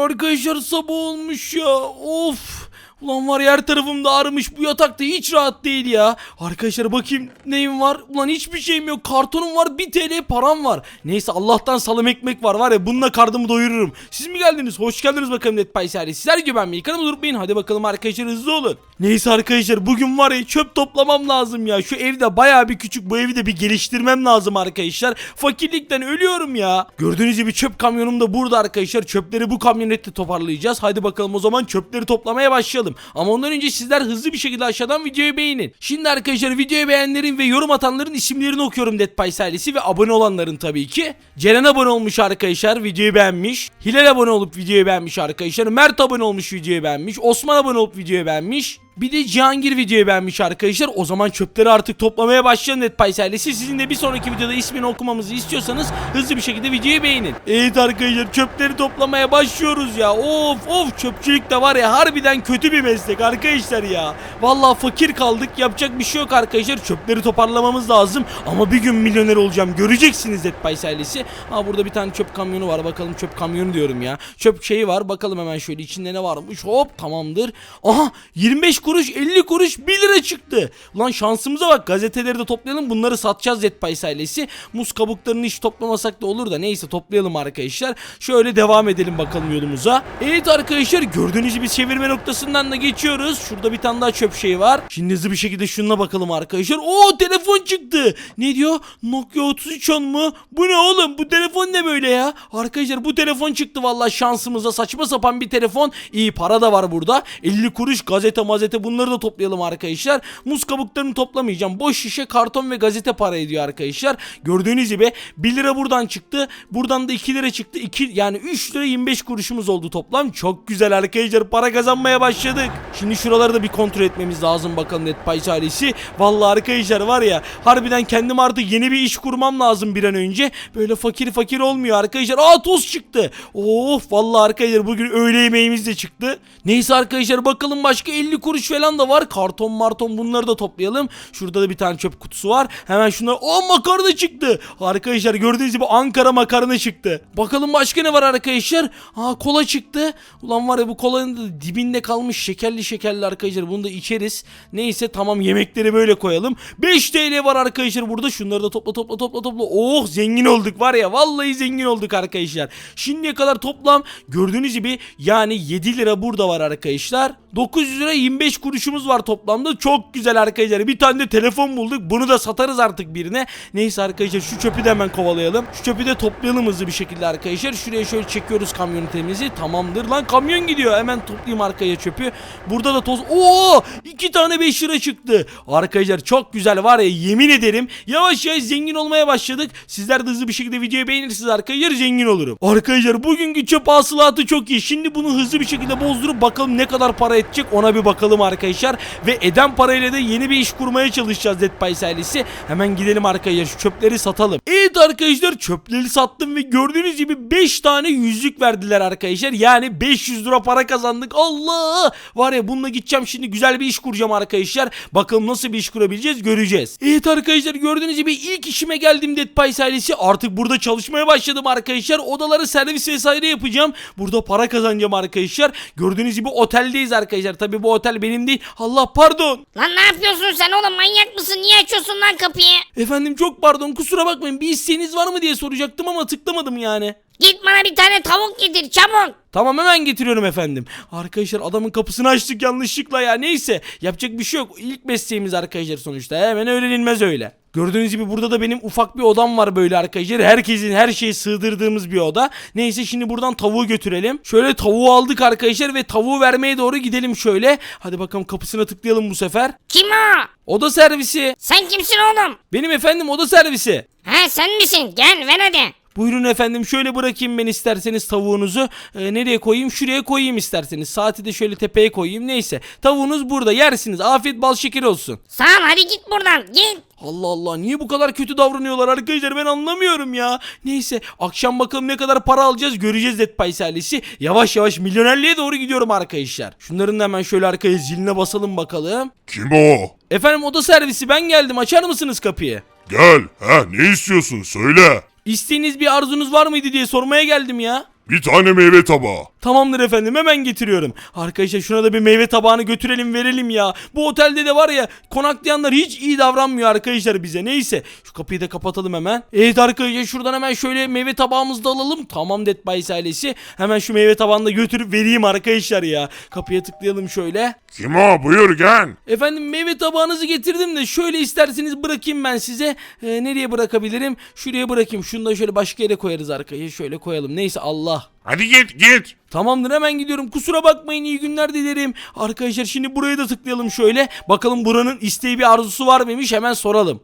arkadaşlar sabah olmuş ya. Of. Ulan var ya her tarafım da ağrımış. Bu yatakta hiç rahat değil ya. Arkadaşlar bakayım neyim var. Ulan hiçbir şeyim yok. Kartonum var. 1 TL param var. Neyse Allah'tan salam ekmek var. Var ya bununla karnımı doyururum. Siz mi geldiniz? Hoş geldiniz bakalım Netpay serisi. Sizler güvenmeyi kanımı durmayın. Hadi bakalım arkadaşlar hızlı olun. Neyse arkadaşlar bugün var ya çöp toplamam lazım ya. Şu evde baya bir küçük. Bu evi de bir geliştirmem lazım arkadaşlar. Fakirlikten ölüyorum ya. Gördüğünüz gibi çöp kamyonum da burada arkadaşlar. Çöpleri bu kamyonette toparlayacağız. Hadi bakalım o zaman çöpleri toplamaya başlayalım. Ama ondan önce sizler hızlı bir şekilde aşağıdan videoyu beğenin. Şimdi arkadaşlar videoyu beğenenlerin ve yorum atanların isimlerini okuyorum Dead Pies ailesi ve abone olanların tabii ki. Ceren abone olmuş arkadaşlar videoyu beğenmiş. Hilal abone olup videoyu beğenmiş arkadaşlar. Mert abone olmuş videoyu beğenmiş. Osman abone olup videoyu beğenmiş. Bir de Cihangir videoyu beğenmiş arkadaşlar. O zaman çöpleri artık toplamaya başlayalım Dead Pies ailesi. Sizin de bir sonraki videoda ismini okumamızı istiyorsanız hızlı bir şekilde videoyu beğenin. Evet arkadaşlar çöpleri toplamaya başlıyoruz ya. Of of çöpçülük de var ya harbiden kötü bir meslek arkadaşlar ya. Vallahi fakir kaldık yapacak bir şey yok arkadaşlar. Çöpleri toparlamamız lazım. Ama bir gün milyoner olacağım. Göreceksiniz Dead Pies ailesi. Ha burada bir tane çöp kamyonu var. Bakalım çöp kamyonu diyorum ya. Çöp şeyi var. Bakalım hemen şöyle içinde ne varmış. Hop tamamdır. Aha 25 kuruş 50 kuruş 1 lira çıktı. Lan şansımıza bak gazeteleri de toplayalım. Bunları satacağız Pies ailesi. Muz kabuklarını hiç toplamasak da olur da neyse toplayalım arkadaşlar. Şöyle devam edelim bakalım yolumuza. Evet arkadaşlar gördüğünüz gibi çevirme noktasından da geçiyoruz. Şurada bir tane daha çöp şey var. Şimdi hızlı bir şekilde şununla bakalım arkadaşlar. Oo telefon çıktı. Ne diyor? Nokia 3310 mu? Bu ne oğlum? Bu telefon ne böyle ya? Arkadaşlar bu telefon çıktı vallahi şansımıza. Saçma sapan bir telefon. İyi para da var burada. 50 kuruş gazete mazete bunları da toplayalım arkadaşlar. Muz kabuklarını toplamayacağım. Boş şişe karton ve gazete para ediyor arkadaşlar. Gördüğünüz gibi 1 lira buradan çıktı. Buradan da 2 lira çıktı. 2 yani 3 lira 25 kuruşumuz oldu toplam. Çok güzel arkadaşlar. Para kazanmaya başladık. Şimdi şuraları da bir kontrol etmemiz lazım bakalım Netpies ailesi. Vallahi arkadaşlar var ya harbiden kendim artık yeni bir iş kurmam lazım bir an önce. Böyle fakir fakir olmuyor arkadaşlar. Aa toz çıktı. Of vallahi arkadaşlar bugün öğle yemeğimiz de çıktı. Neyse arkadaşlar bakalım başka 50 kuruş falan da var. Karton marton bunları da toplayalım. Şurada da bir tane çöp kutusu var. Hemen şunları. Aa makarna çıktı. Arkadaşlar gördüğünüz gibi Ankara makarna çıktı. Bakalım başka ne var arkadaşlar? Aa kola çıktı. Ulan var ya bu kolanın da dibinde kalmış şekerli şekerli arkadaşlar. Bunu da içeriz. Neyse tamam yemekleri böyle koyalım. 5 TL var arkadaşlar burada. Şunları da topla topla topla topla. Oh zengin olduk var ya. Vallahi zengin olduk arkadaşlar. Şimdiye kadar toplam gördüğünüz gibi yani 7 lira burada var arkadaşlar. 900 lira 25 kuruşumuz var toplamda. Çok güzel arkadaşlar. Bir tane de telefon bulduk. Bunu da satarız artık birine. Neyse arkadaşlar şu çöpü de hemen kovalayalım. Şu çöpü de toplayalım hızlı bir şekilde arkadaşlar. Şuraya şöyle çekiyoruz kamyonetimizi. Tamamdır lan kamyon gidiyor. Hemen toplayayım arkaya çöpü. Burada da toz. Oo! iki tane 5 lira çıktı. Arkadaşlar çok güzel var ya yemin ederim. Yavaş yavaş zengin olmaya başladık. Sizler de hızlı bir şekilde videoyu beğenirsiniz arkadaşlar zengin olurum. Arkadaşlar bugünkü çöp hasılatı çok iyi. Şimdi bunu hızlı bir şekilde bozdurup bakalım ne kadar para edecek ona bir bakalım arkadaşlar. Ve eden parayla da yeni bir iş kurmaya çalışacağız Dead Pies ailesi. Hemen gidelim arkadaşlar şu çöpleri satalım. Evet arkadaşlar çöpleri sattım ve gördüğünüz gibi 5 tane yüzlük verdiler arkadaşlar. Yani 500 lira para kazandık. Allah! Var ya bununla gideceğim şimdi güzel bir iş kuracağım arkadaşlar. Bakalım nasıl bir iş kurabileceğiz göreceğiz. Evet arkadaşlar gördüğünüz gibi ilk işime geldim Dead Pies ailesi. Artık burada çalışmaya başladım arkadaşlar. Odaları servis vesaire yapacağım. Burada para kazanacağım arkadaşlar. Gördüğünüz gibi oteldeyiz arkadaşlar. Tabi bu otel benim değil. Allah pardon. Lan ne yapıyorsun sen oğlum manyak mısın? Niye açıyorsun lan kapıyı? Efendim çok pardon kusura bakmayın. Bir isteğiniz var mı diye soracaktım ama tıklamadım yani. Git bana bir tane tavuk getir çabuk. Tamam hemen getiriyorum efendim. Arkadaşlar adamın kapısını açtık yanlışlıkla ya. Neyse yapacak bir şey yok. İlk mesleğimiz arkadaşlar sonuçta. Hemen öğrenilmez öyle. Gördüğünüz gibi burada da benim ufak bir odam var böyle arkadaşlar. Herkesin her şeyi sığdırdığımız bir oda. Neyse şimdi buradan tavuğu götürelim. Şöyle tavuğu aldık arkadaşlar ve tavuğu vermeye doğru gidelim şöyle. Hadi bakalım kapısına tıklayalım bu sefer. Kim o? Oda servisi. Sen kimsin oğlum? Benim efendim oda servisi. Ha sen misin? Gel ver hadi. Buyurun efendim şöyle bırakayım ben isterseniz tavuğunuzu. Ee, nereye koyayım? Şuraya koyayım isterseniz. Saati de şöyle tepeye koyayım. Neyse. Tavuğunuz burada yersiniz. Afiyet bal şeker olsun. Sağ ol hadi git buradan git. Allah Allah niye bu kadar kötü davranıyorlar arkadaşlar ben anlamıyorum ya. Neyse akşam bakalım ne kadar para alacağız göreceğiz Dead ailesi. Yavaş yavaş milyonerliğe doğru gidiyorum arkadaşlar. Şunların da hemen şöyle arkaya ziline basalım bakalım. Kim o? Efendim oda servisi ben geldim açar mısınız kapıyı? Gel. Ha ne istiyorsun söyle. İsteğiniz bir arzunuz var mıydı diye sormaya geldim ya. Bir tane meyve tabağı. Tamamdır efendim hemen getiriyorum. Arkadaşlar şuna da bir meyve tabağını götürelim verelim ya. Bu otelde de var ya konaklayanlar hiç iyi davranmıyor arkadaşlar bize. Neyse şu kapıyı da kapatalım hemen. Evet arkadaşlar şuradan hemen şöyle meyve tabağımızı da alalım. Tamam Dead by ailesi. Hemen şu meyve tabağını da götürüp vereyim arkadaşlar ya. Kapıya tıklayalım şöyle. Kim o? Buyur gel. Efendim meyve tabağınızı getirdim de şöyle isterseniz bırakayım ben size. Ee, nereye bırakabilirim? Şuraya bırakayım. Şunu da şöyle başka yere koyarız arkaya. Şöyle koyalım. Neyse Allah. Hadi git git. Tamamdır hemen gidiyorum. Kusura bakmayın iyi günler dilerim. Arkadaşlar şimdi buraya da tıklayalım şöyle. Bakalım buranın isteği bir arzusu var mıymış hemen soralım.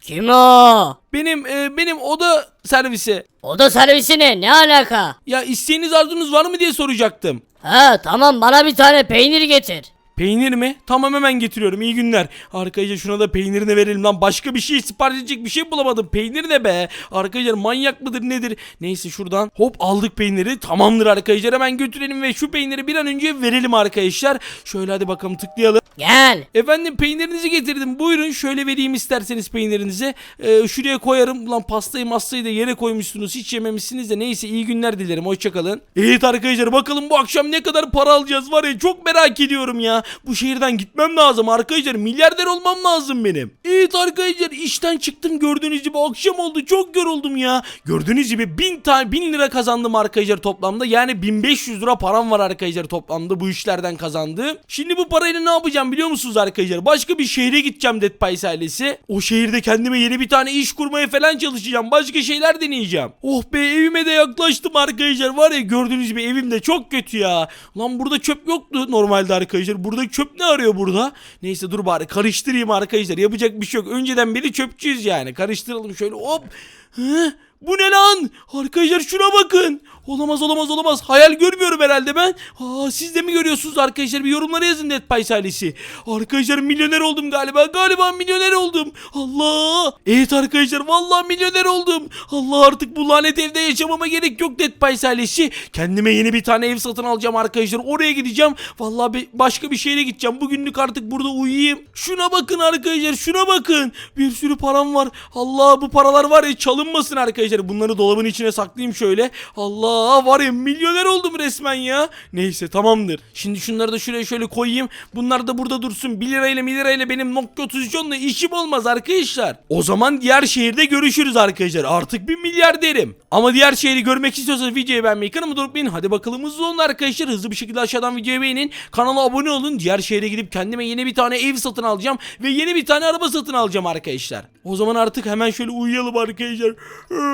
Kim o? Benim e, benim oda servisi. Oda servisi ne? Ne alaka? Ya isteğiniz arzunuz var mı diye soracaktım. Ha tamam bana bir tane peynir getir. Peynir mi? Tamam hemen getiriyorum. İyi günler. Arkadaşlar şuna da peynirini verelim lan. Başka bir şey sipariş edecek bir şey bulamadım. Peynir ne be? Arkadaşlar manyak mıdır nedir? Neyse şuradan hop aldık peyniri. Tamamdır arkadaşlar hemen götürelim ve şu peyniri bir an önce verelim arkadaşlar. Şöyle hadi bakalım tıklayalım. Gel. Efendim peynirinizi getirdim. Buyurun şöyle vereyim isterseniz peynirinizi. Ee, şuraya koyarım. Ulan pastayı mastayı da yere koymuşsunuz. Hiç yememişsiniz de neyse iyi günler dilerim. Hoşçakalın. Evet arkadaşlar bakalım bu akşam ne kadar para alacağız var ya çok merak ediyorum ya. Bu şehirden gitmem lazım arkadaşlar. Milyarder olmam lazım benim. Evet arkadaşlar işten çıktım gördüğünüz gibi akşam oldu. Çok yoruldum ya. Gördüğünüz gibi 1000 tane 1000 lira kazandım arkadaşlar toplamda. Yani 1500 lira param var arkadaşlar toplamda bu işlerden kazandığım. Şimdi bu parayla ne yapacağım biliyor musunuz arkadaşlar? Başka bir şehre gideceğim Dead Pies ailesi. O şehirde kendime yeni bir tane iş kurmaya falan çalışacağım. Başka şeyler deneyeceğim. Oh be evime de yaklaştım arkadaşlar. Var ya gördüğünüz gibi evim de çok kötü ya. Lan burada çöp yoktu normalde arkadaşlar. Burada çöp ne arıyor burada? Neyse dur bari karıştırayım arkadaşlar. Yapacak bir şey yok. Önceden beri çöpçüyüz yani. Karıştıralım şöyle hop. Hı? Bu ne lan? Arkadaşlar şuna bakın. Olamaz olamaz olamaz. Hayal görmüyorum herhalde ben. Aa, siz de mi görüyorsunuz arkadaşlar? Bir yorumlara yazın Pies ailesi. Arkadaşlar milyoner oldum galiba. Galiba milyoner oldum. Allah. Evet arkadaşlar vallahi milyoner oldum. Allah artık bu lanet evde yaşamama gerek yok Pies ailesi. Kendime yeni bir tane ev satın alacağım arkadaşlar. Oraya gideceğim. Vallahi başka bir şehre gideceğim. Bugünlük artık burada uyuyayım. Şuna bakın arkadaşlar şuna bakın. Bir sürü param var. Allah bu paralar var ya çalınmasın arkadaşlar. Bunları dolabın içine saklayayım şöyle. Allah var ya milyoner oldum resmen ya. Neyse tamamdır. Şimdi şunları da şuraya şöyle koyayım. Bunlar da burada dursun. 1 lirayla 1 lirayla benim Nokia 33 onunla işim olmaz arkadaşlar. O zaman diğer şehirde görüşürüz arkadaşlar. Artık bir milyarderim. Ama diğer şehri görmek istiyorsanız videoyu beğenmeyi kanalıma da unutmayın. Hadi bakalım hızlı olun arkadaşlar. Hızlı bir şekilde aşağıdan videoyu beğenin. Kanala abone olun. Diğer şehre gidip kendime yeni bir tane ev satın alacağım. Ve yeni bir tane araba satın alacağım arkadaşlar. O zaman artık hemen şöyle uyuyalım arkadaşlar.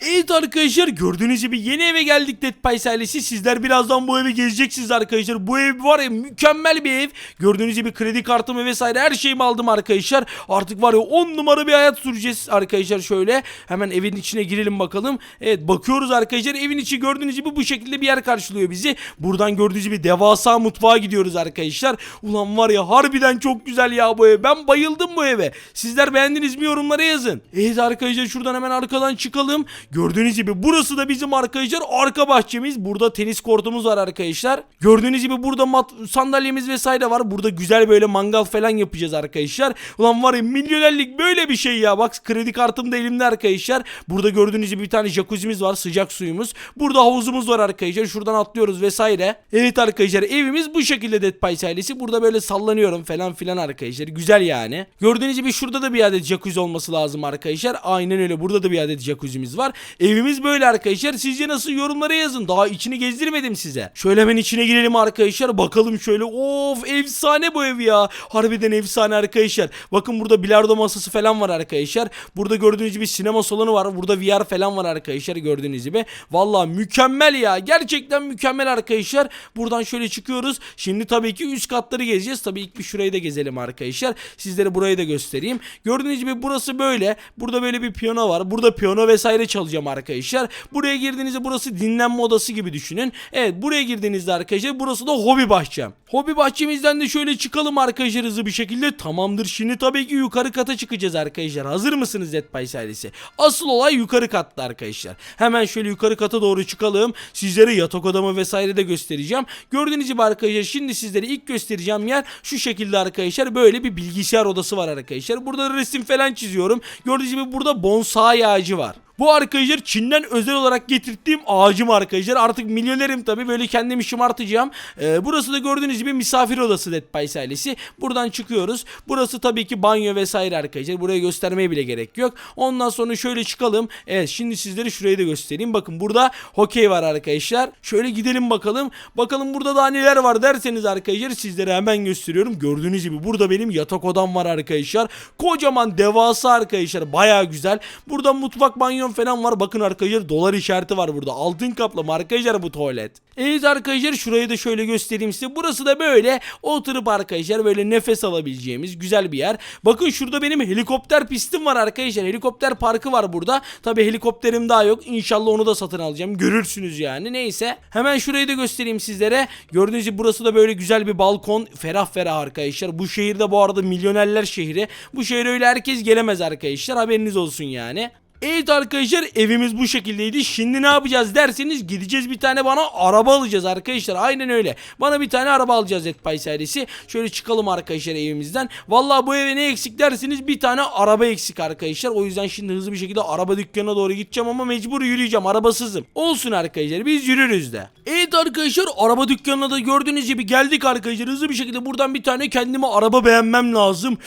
Evet arkadaşlar gördüğünüz gibi yeni eve geldik Dead Pies ailesi. Sizler birazdan bu evi gezeceksiniz arkadaşlar. Bu ev var ya mükemmel bir ev. Gördüğünüz gibi kredi kartımı vesaire her şeyimi aldım arkadaşlar. Artık var ya 10 numara bir hayat süreceğiz arkadaşlar şöyle. Hemen evin içine girelim bakalım. Evet bakıyoruz arkadaşlar. Evin içi gördüğünüz gibi bu şekilde bir yer karşılıyor bizi. Buradan gördüğünüz gibi devasa mutfağa gidiyoruz arkadaşlar. Ulan var ya harbiden çok güzel ya bu ev. Ben bayıldım bu eve. Sizler beğendiniz mi yorumlara yazın. Evet arkadaşlar şuradan hemen arkadan çıkalım. Gördüğünüz gibi burası da bizim arkadaşlar arka bahçemiz. Burada tenis kortumuz var arkadaşlar. Gördüğünüz gibi burada mat sandalyemiz vesaire var. Burada güzel böyle mangal falan yapacağız arkadaşlar. Ulan var ya milyonerlik böyle bir şey ya. Bak kredi kartım da elimde arkadaşlar. Burada gördüğünüz gibi bir tane jacuzzi'miz var. Sıcak suyumuz. Burada havuzumuz var arkadaşlar. Şuradan atlıyoruz vesaire. Evet arkadaşlar evimiz bu şekilde Dead Pies ailesi. Burada böyle sallanıyorum falan filan arkadaşlar. Güzel yani. Gördüğünüz gibi şurada da bir adet jacuzzi olması lazım arkadaşlar. Aynen öyle. Burada da bir adet jacuzzi'miz var. Evimiz böyle arkadaşlar. Sizce nasıl yorumlara yazın. Daha içini gezdirmedim size. Şöyle hemen içine girelim arkadaşlar. Bakalım şöyle. Of efsane bu ev ya. Harbiden efsane arkadaşlar. Bakın burada bilardo masası falan var arkadaşlar. Burada gördüğünüz gibi sinema salonu var. Burada VR falan var arkadaşlar gördüğünüz gibi. Vallahi mükemmel ya. Gerçekten mükemmel arkadaşlar. Buradan şöyle çıkıyoruz. Şimdi tabii ki üst katları gezeceğiz. Tabii ilk bir şurayı da gezelim arkadaşlar. Sizlere burayı da göstereyim. Gördüğünüz gibi burası böyle. Burada böyle bir piyano var. Burada piyano vesaire çalacağım arkadaşlar. Buraya girdiğinizde burası dinlenme odası gibi düşünün. Evet buraya girdiğinizde arkadaşlar burası da hobi bahçem. Hobi bahçemizden de şöyle çıkalım arkadaşlar hızlı bir şekilde. Tamamdır şimdi tabii ki yukarı kata çıkacağız arkadaşlar. Hazır mısınız by ailesi? Asıl olay yukarı katta arkadaşlar. Hemen şöyle yukarı kata doğru çıkalım. Sizlere yatak odamı vesaire de göstereceğim. Gördüğünüz gibi arkadaşlar şimdi sizlere ilk göstereceğim yer şu şekilde arkadaşlar. Böyle bir bilgisayar odası var arkadaşlar. Burada resim falan çiziyorum. Gördüğünüz gibi burada bonsai ağacı var. Bu arkadaşlar Çin'den özel olarak getirttiğim ağacım arkadaşlar. Artık milyonerim tabi böyle kendimi şımartacağım. Ee, burası da gördüğünüz gibi misafir odası Dead Pies ailesi. Buradan çıkıyoruz. Burası tabii ki banyo vesaire arkadaşlar. Buraya göstermeye bile gerek yok. Ondan sonra şöyle çıkalım. Evet şimdi sizlere şurayı da göstereyim. Bakın burada hokey var arkadaşlar. Şöyle gidelim bakalım. Bakalım burada daha neler var derseniz arkadaşlar sizlere hemen gösteriyorum. Gördüğünüz gibi burada benim yatak odam var arkadaşlar. Kocaman devasa arkadaşlar. Baya güzel. Burada mutfak banyon falan var. Bakın arkadaşlar dolar işareti var burada. Altın kaplama arkadaşlar bu tuvalet. Evet arkadaşlar şurayı da şöyle göstereyim size. Burası da böyle oturup arkadaşlar böyle nefes alabileceğimiz güzel bir yer. Bakın şurada benim helikopter pistim var arkadaşlar. Helikopter parkı var burada. Tabi helikopterim daha yok. İnşallah onu da satın alacağım. Görürsünüz yani. Neyse. Hemen şurayı da göstereyim sizlere. Gördüğünüz gibi burası da böyle güzel bir balkon. Ferah ferah arkadaşlar. Bu şehirde bu arada milyonerler şehri. Bu şehre öyle herkes gelemez arkadaşlar. Haberiniz olsun yani. Evet arkadaşlar evimiz bu şekildeydi. Şimdi ne yapacağız derseniz gideceğiz bir tane bana araba alacağız arkadaşlar. Aynen öyle. Bana bir tane araba alacağız Etpay serisi. Şöyle çıkalım arkadaşlar evimizden. Vallahi bu eve ne eksik derseniz bir tane araba eksik arkadaşlar. O yüzden şimdi hızlı bir şekilde araba dükkanına doğru gideceğim ama mecbur yürüyeceğim. Arabasızım. Olsun arkadaşlar biz yürürüz de. Evet arkadaşlar araba dükkanına da gördüğünüz gibi geldik arkadaşlar. Hızlı bir şekilde buradan bir tane kendime araba beğenmem lazım.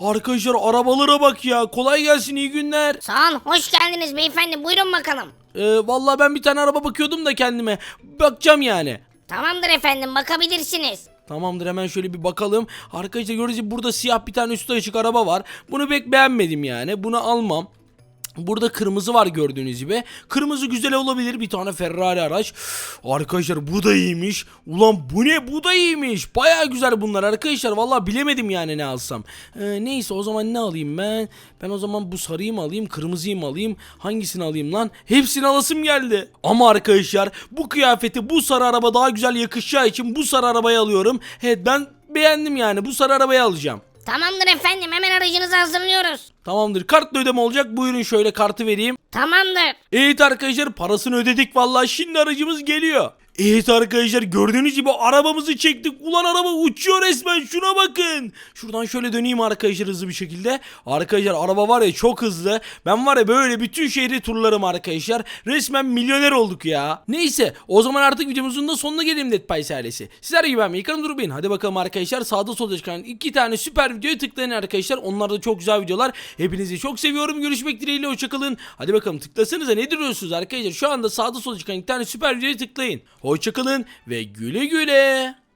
Arkadaşlar arabalara bak ya. Kolay gelsin iyi günler. Sağ ol hoş geldiniz beyefendi buyurun bakalım. Ee, vallahi ben bir tane araba bakıyordum da kendime. Bakacağım yani. Tamamdır efendim bakabilirsiniz. Tamamdır hemen şöyle bir bakalım. Arkadaşlar gördüğünüz gibi burada siyah bir tane üstü açık araba var. Bunu pek beğenmedim yani. Bunu almam. Burada kırmızı var gördüğünüz gibi. Kırmızı güzel olabilir. Bir tane Ferrari araç. Arkadaşlar bu da iyiymiş. Ulan bu ne? Bu da iyiymiş. Baya güzel bunlar arkadaşlar. Vallahi bilemedim yani ne alsam. Ee, neyse o zaman ne alayım ben? Ben o zaman bu sarıyı mı alayım? Kırmızıyı mı alayım? Hangisini alayım lan? Hepsini alasım geldi. Ama arkadaşlar bu kıyafeti bu sarı araba daha güzel yakışacağı için bu sarı arabayı alıyorum. Evet ben beğendim yani. Bu sarı arabayı alacağım. Tamamdır efendim hemen aracınızı hazırlıyoruz. Tamamdır. Kartla ödeme olacak. Buyurun şöyle kartı vereyim. Tamamdır. Evet arkadaşlar parasını ödedik vallahi şimdi aracımız geliyor. Evet arkadaşlar gördüğünüz gibi arabamızı çektik. Ulan araba uçuyor resmen şuna bakın. Şuradan şöyle döneyim arkadaşlar hızlı bir şekilde. Arkadaşlar araba var ya çok hızlı. Ben var ya böyle bütün şehri turlarım arkadaşlar. Resmen milyoner olduk ya. Neyse o zaman artık videomuzun da sonuna gelelim Dead Pies ailesi. Sizler gibi ben Mikan Durbin. Hadi bakalım arkadaşlar sağda solda çıkan iki tane süper videoya tıklayın arkadaşlar. Onlar da çok güzel videolar. Hepinizi çok seviyorum. Görüşmek dileğiyle hoşçakalın. Hadi bakalım tıklasanıza ne duruyorsunuz arkadaşlar. Şu anda sağda solda çıkan iki tane süper videoya tıklayın. Hoşçakalın ve güle güle.